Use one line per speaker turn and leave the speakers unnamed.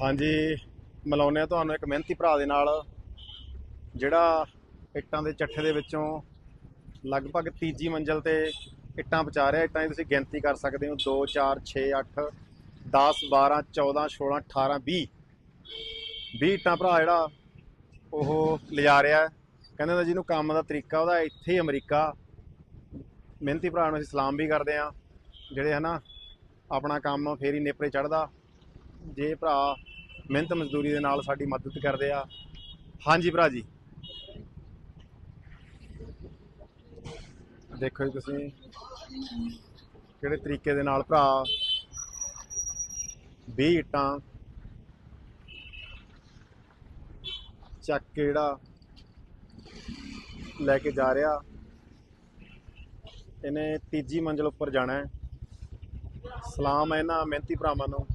ਹਾਂਜੀ, ਮਿਲਾਉਂਦੇ ਆ ਤੁਹਾਨੂੰ ਇੱਕ ਮਿਹਨਤੀ ਭਰਾ ਦੇ ਨਾਲ, ਜਿਹੜਾ ਇੱਟਾਂ ਦੇ ਚੱਠੇ ਦੇ ਵਿੱਚੋਂ ਲਗਭਗ ਤੀਜੀ ਮੰਜ਼ਲ ਤੇ ਇੱਟਾਂ ਪਹੁੰਚਾ ਰਿਹਾ। ਇੱਟਾਂ ਦੀ ਤੁਸੀਂ ਗਿਣਤੀ ਕਰ ਸਕਦੇ ਹੋ 2 4 6 8 10 12 14 16 18 20 20 ਇੱਟਾਂ ਭਰਾ ਜਿਹੜਾ ਉਹ ਲਿਜਾ ਰਿਹਾ। ਕਹਿੰਦੇ ਨੇ ਜਿਹਨੂੰ ਕੰਮ ਦਾ ਤਰੀਕਾ, ਉਹਦਾ ਇੱਥੇ ਹੀ ਅਮਰੀਕਾ। ਮਿਹਨਤੀ ਭਰਾ ਨੂੰ ਅਸੀਂ ਸਲਾਮ ਵੀ ਕਰਦੇ ਆ ਜਿਹੜੇ ਹਨਾ ਆਪਣਾ ਕੰਮ ਫੇਰ ਹੀ ਨੇਪਰੇ ਚੜਦਾ ਜੇ ਭਰਾ ਮਿਹਨਤ ਮਜ਼ਦੂਰੀ ਦੇ ਨਾਲ ਸਾਡੀ ਮਦਦ ਕਰਦੇ ਆ। ਹਾਂਜੀ ਭਰਾ ਜੀ। ਦੇਖੋ ਜੀ ਤੁਸੀਂ ਕਿਹੜੇ ਤਰੀਕੇ ਦੇ ਨਾਲ ਭਰਾ 20 ਇੱਟਾਂ ਚੱਕ ਕੇ ਜਿਹੜਾ ਲੈ ਕੇ ਜਾ ਰਿਹਾ। ਇਹਨੇ ਤੀਜੀ ਮੰਜ਼ਲ ਉੱਪਰ ਜਾਣਾ ਹੈ। ਸਲਾਮ ਹੈ ਇਹਨਾਂ ਮਿਹਨਤੀ ਭਰਾਵਾਂ ਨੂੰ।